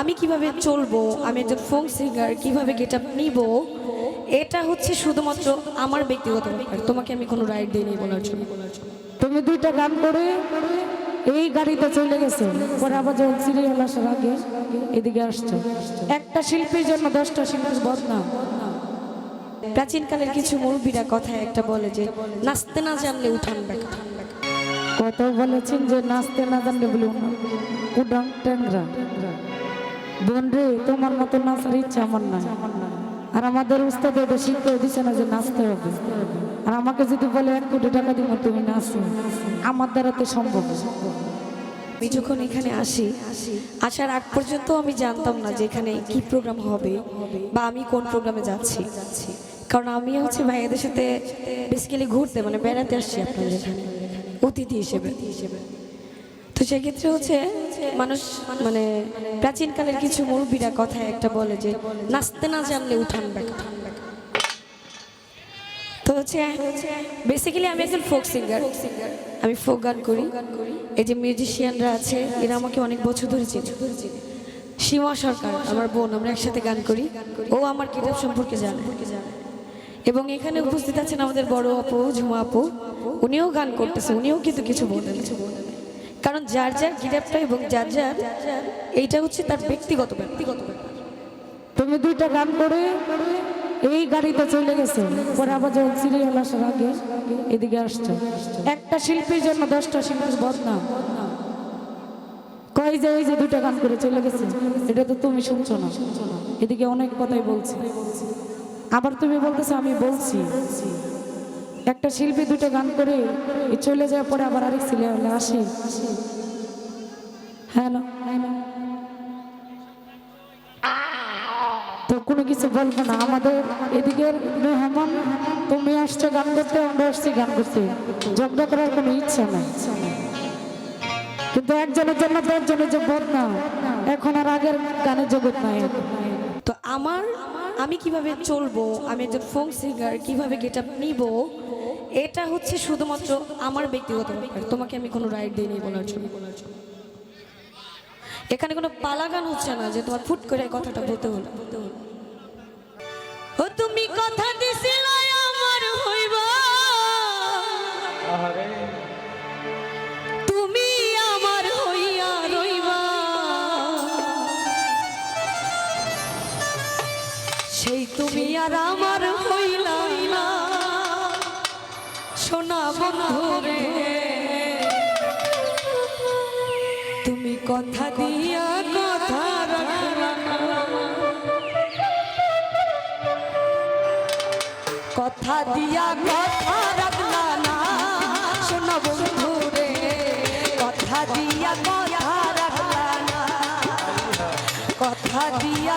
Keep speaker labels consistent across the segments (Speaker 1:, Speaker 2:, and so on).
Speaker 1: আমি কীভাবে চলবো? আমি একজন ফোক সিঙ্গার কীভাবে গেট আপ নিব? এটা হচ্ছে শুধুমাত্র আমার ব্যক্তিগত ব্যাপার। তোমাকে আমি কোনো রাইট দিইনি বলার জন্য।
Speaker 2: তুমি দুইটা গান করে এই গাড়িতে চলে গেছো। পরে আবার যখন সিরিয়াল আসার আগে এদিকে আসছো। একটা শিল্পীর জন্য দশটা শিল্পীর বদনাম।
Speaker 1: প্রাচীনকালের কিছু মুরব্বীরা কথায় একটা বলে যে নাচতে না জানলে উঠান বেকা
Speaker 2: কত বলেছেন যে নাচতে না জানলে বলি উডান ট্যাংরা। বোন রে তোমার মতো নাচার ইচ্ছা আমার নাই। আর আমাদের উস্তাদ এটা শিখতে দিচ্ছে না যে নাচতে হবে। আর আমাকে যদি বলে এক কোটি টাকা দিব, তুমি নাচো। আমার দ্বারা তো সম্ভব না।
Speaker 1: আমি যখন এখানে আসি, আসার আগ পর্যন্ত আমি জানতাম না যে এখানে কি প্রোগ্রাম হবে বা আমি কোন প্রোগ্রামে যাচ্ছি। কারণ আমি হচ্ছে ভাইয়াদের সাথে বেসিক্যালি ঘুরতে মানে বেড়াতে আসছি আপনাদের এখানে, অতিথি হিসেবে। তো সেক্ষেত্রে হচ্ছে মানুষ মানে প্রাচীনকালের কিছু মুরব্বীরা কথায় একটা বলে যে, নাচতে না জানলে উঠান বেকা তো হচ্ছে বেসিক্যালি আমি একজন ফোক সিঙ্গার আমি ফোক গান করি। এই যে মিউজিশিয়ানরা আছে, এরা আমাকে অনেক বছর ধরে সীমা সরকার, আমার বোন, আমরা একসাথে গান করি। ও আমার কিতাব সম্পর্কে জানে। এবং এখানে উপস্থিত আছেন আমাদের বড় আপু, ঝুমা আপু। উনিও গান করতেছে, উনিও কিন্তু কিছু বলেন। কারণ যার যার গিটারটা এবং যার যার, এইটা হচ্ছে তার ব্যক্তিগত ব্যক্তিগত
Speaker 2: তুমি দুইটা গান করে এই গাড়িতে চলে গেছো। পরে আবার যখন সিরিয়াল আসার আগে এদিকে আসছো। একটা শিল্পীর জন্য দশটা শিল্পীর বদনাম। কয় যে এই যে দুইটা গান করে চলে গেছে। এটা তো তুমি শুনছো না। এদিকে অনেক কথাই বলছি। আবার তুমি বলতেছো, আমি বলছি। একটা শিল্পী দুটো গান করে চলে যাওয়ার পরে আবার আরেক সিরিয়ালে আসে। হ্যাঁ না হ্যাঁ তো কোনো কিছু বলব না, আমাদের এদিকের মেহমান, তুমি আসছো গান করতে, আমরা আসছি গান করতে। ঝগড়া করার কোনো ইচ্ছা নাই। কিন্তু একজনের জন্য দশজনের যে বদনাম, এখন আর আগের গানের জগৎ নাই।
Speaker 1: তো আমার আমি কীভাবে চলবো? আমি একজন ফোক সিঙ্গার, কীভাবে গেট আপ নিব? এটা হচ্ছে শুধুমাত্র আমার ব্যক্তিগত ব্যাপার। তোমাকে আমি কোনো রাইট দিইনি বলার জন্য। এখানে কোনো পালা গান হচ্ছে না যে তোমার ফুট করে কথাটা বলতে হলো। ও তুমি কথা দিছিলে আমার হইবা। সেই তুমি আর আমার হইলা না। সোনা বন্ধু রে তুমি কথা দিয়া কথা কথা দিয়া কথা রাখলা না। সোনা বন্ধু রে কথা দিয়া কথা রাখলা না। কথা দিয়া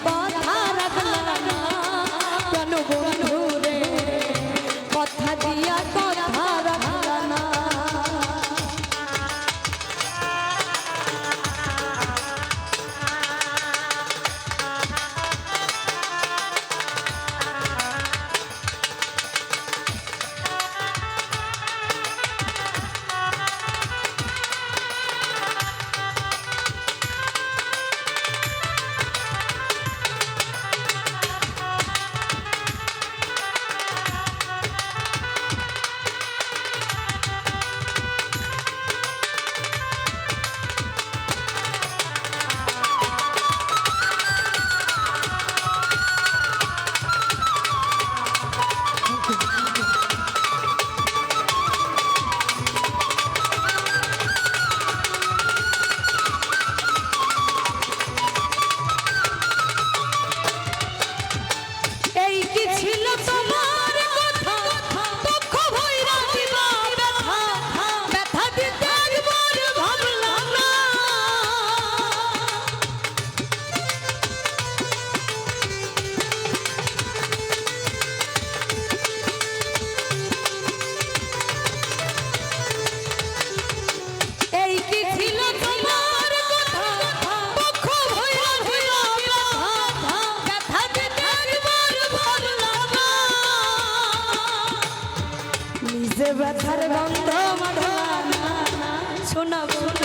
Speaker 1: Bye. শোনাবো।